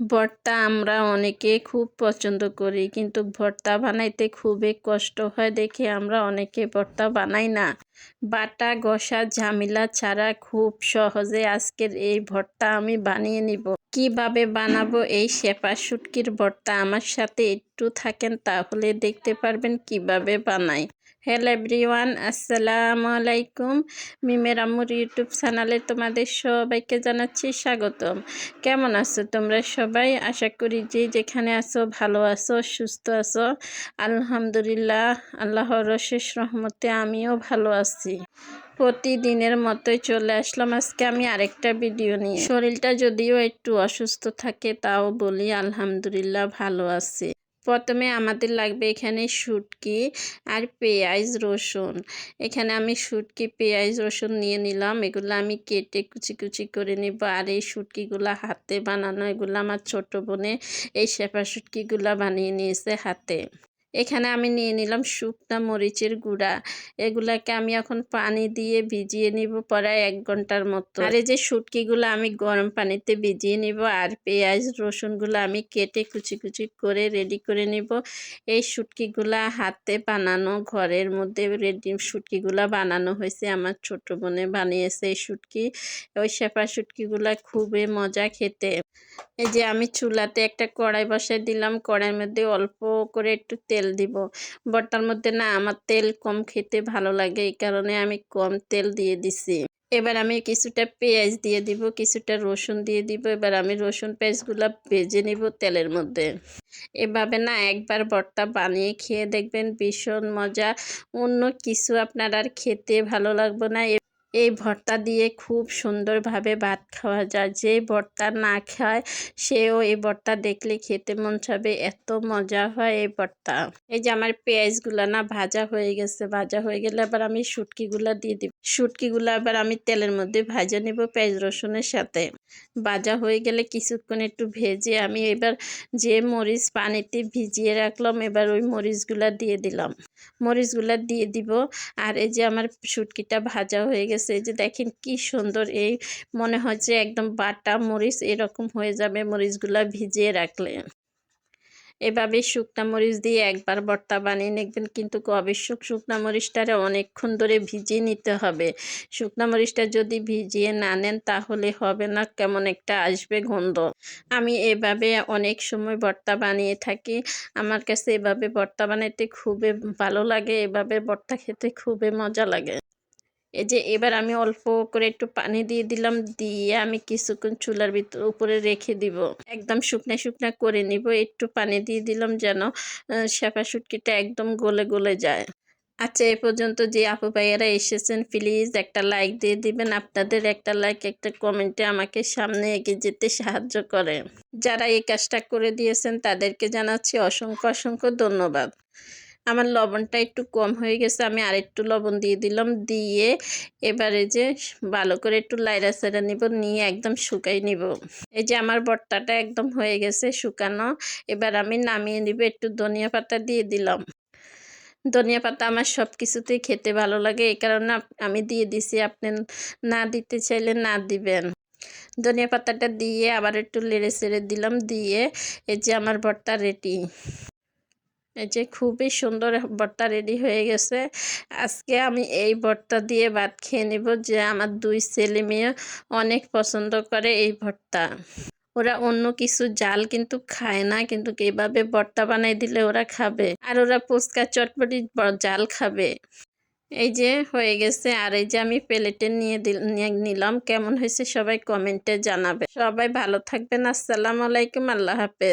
ভর্তা আমরা অনেকে খুব পছন্দ করি, কিন্তু ভর্তা বানাইতে খুবই কষ্ট হয় দেখে আমরা অনেকে ভর্তা বানাই না। বাটা, ঘষা, ঝামেলা ছাড়া খুব সহজে আজকের এই ভর্তা আমি বানিয়ে নিব। কীভাবে বানাবো এই শেপা শুটকির ভর্তা আমার সাথে একটু থাকেন, তাহলে দেখতে পারবেন কীভাবে বানাই। হ্যালো এভরিওয়ান আসসালামু আলাইকুম মিমের আম্মুর ইউটিউব চ্যানেলে তোমাদের সবাইকে জানাচ্ছি স্বাগতম। কেমন আছো তোমরা সবাই? আশা করি যে যেখানে আছো ভালো আছো, সুস্থ আছো। আলহামদুলিল্লাহ, আল্লাহর শেষ রহমতে আমিও ভালো আছি। প্রতিদিনের মতোই চলে আসলাম আজকে আমি আরেকটা ভিডিও নিয়ে। শরীরটা যদিও একটু অসুস্থ থাকে, তাও বলি আলহামদুলিল্লাহ ভালো আছে। প্রথমে আমাদের লাগবে এখানে শুটকি আর পেঁয়াজ রসুন। এখানে আমি শুটকি, পেঁয়াজ রসুন নিয়ে নিলাম। এগুলো আমি কেটে কুচি কুচি করে নিব। আর এই শুটকিগুলো হাতে বানানো, এগুলো আমার ছোট বোনে এই শেফা শুটকিগুলো বানিয়ে নিয়েছে হাতে। এখানে আমি নিয়ে নিলাম শুকনা মরিচের গুঁড়া। এগুলাকে আমি এখন পানি দিয়ে ভিজিয়ে নিব প্রায় এক ঘণ্টার মতো। আর এই যে শুটকিগুলো আমি গরম পানিতে ভিজিয়ে নিব আর পেঁয়াজ, রসুনগুলো আমি কেটে কুচি কুচি করে রেডি করে নিব। এই শুটকিগুলা হাতে বানানো ঘরের মধ্যে রেডি শুটকিগুলা বানানো হয়েছে। আমার ছোট বোনে বানিয়েছে এই শুটকি। ওই শেফা শুটকিগুলা খুবই মজা খেতে। এই যে আমি চুলাতে একটা কড়াই বসাই দিলাম। কড়াইয়ের মধ্যে অল্প করে একটু তেল দিব। বট্টার মধ্যে না আমার তেল কম খেতে ভালো লাগে, এই কারণে আমি কম তেল দিয়ে দিছি। এবার আমি কিছুটা পেঁয়াজ দিয়ে দিব, কিছুটা রসুন দিয়ে দিব, এবার আমি রসুন পেঁয়াজগুলো ভেজে নিব তেলের মধ্যে। এভাবে না একবার ভর্তা বানিয়ে খেয়ে দেখবেন ভীষণ মজা, অন্য কিছু আপনার আর খেতে ভালো লাগবে না। এই ভর্তা দিয়ে খুব সুন্দরভাবে ভাত খাওয়া যায়। যে ভর্তা না খায়, সেও এই ভর্তা দেখলে খেতে মন চাবে, এত মজা হয় এই ভর্তা। এই যে আমার পেঁয়াজগুলো না ভাজা হয়ে গেছে, ভাজা হয়ে গেলে আবার আমি শুটকিগুলো দিয়ে দিব। শুটকিগুলো আবার আমি তেলের মধ্যে ভাজা নেব পেঁয়াজ রসুনের সাথে। ভাজা হয়ে গেলে কিছুক্ষণ একটু ভেজে আমি এবার যে মরিচ পানিতে ভিজিয়ে রাখলাম, এবার ওই মরিচগুলা দিয়ে দিলাম। মরিচগুলা দিয়ে দিব। আর এই যে আমার শুটকিটা ভাজা হয়ে গেছে এই যে দেখেন কি সুন্দর এই মনে হচ্ছে একদম বাটা মরিচ এরকম হয়ে যাবে মরিচগুলা ভিজিয়ে রাখলে। এভাবে শুকনা মরিচ দিয়ে একবার ভর্তা বানিয়ে নেবেন কিন্তু অবশ্যক শুকনা মরিচটারে অনেকক্ষণ ধরে ভিজিয়ে নিতে হবে। শুকনা মরিচটা যদি ভিজিয়ে না নেন তাহলে হবে না, কেমন একটা আসবে গন্ধ। আমি এভাবে অনেক সময় ভর্তা বানিয়ে থাকি। আমার কাছে এভাবে ভর্তা বানাইতে খুবই ভালো লাগে, এভাবে ভর্তা খেতে খুবই মজা লাগে। এই যে এবার আমি অল্প করে একটু পানি দিয়ে দিলাম, দিয়ে আমি কিছুক্ষণ চুলার ভিতর, উপরে রেখে দিব। একদম শুকনা শুকনা করে নিব, একটু পানি দিয়ে দিলাম যেন শেফা শুটকিটা একদম গলে গলে যায়। আচ্ছা এ পর্যন্ত যে আপু ভাইয়ারা এসেছেন প্লিজ একটা লাইক দিয়ে দিবেন। আপনাদের একটা লাইক একটা কমেন্টে আমাকে সামনে এগিয়ে যেতে সাহায্য করে। যারা এই কাজটা করে দিয়েছেন, তাদেরকে জানাচ্ছি অসংখ্য অসংখ্য ধন্যবাদ। আমার লবণটা একটু কম হয়ে গেছে, আমি আরেকটু লবণ দিয়ে দিলাম, দিয়ে এবারে যে ভালো করে একটু লাইরা সাইরা নিব, নিয়ে একদম শুকাই নিব। এই যে আমার বট্টাটা একদম হয়ে গেছে শুকানো, এবার আমি নামিয়ে নিব, একটু ধনিয়া পাতা দিয়ে দিলাম। ধনিয়া পাতা আমার সব কিছুতেই খেতে ভালো লাগে, এই কারণে আমি দিয়ে দিছি, আপনি না দিতে চাইলে না দিবেন। ধনিয়া পাতাটা দিয়ে আবার একটু লেড়ে ছেড়ে দিলাম, দিয়ে এই যে আমার ভর্তা রেডি এই যে খুবই সুন্দর ভর্তা রেডি হয়ে গেছে। আজকে আমি এই ভর্তা দিয়ে ভাত খেয়ে নেব যে আমার দুই ছেলে মেয়ে অনেক পছন্দ করে এই ভর্তা। ওরা অন্য কিছু জাল কিন্তু খায় না, কিন্তু এইভাবে ভর্তা বানাই দিলে ওরা খাবে আর ওরা ফুচকা চটপটি জাল খাবে। এই যে হয়ে গেছে আর এই যে আমি প্লেটে নিয়ে নিলাম। কেমন হয়েছে সবাই কমেন্টে জানাবে। সবাই ভালো থাকবেন। আসসালামু আলাইকুম। আল্লাহ হাফেজ।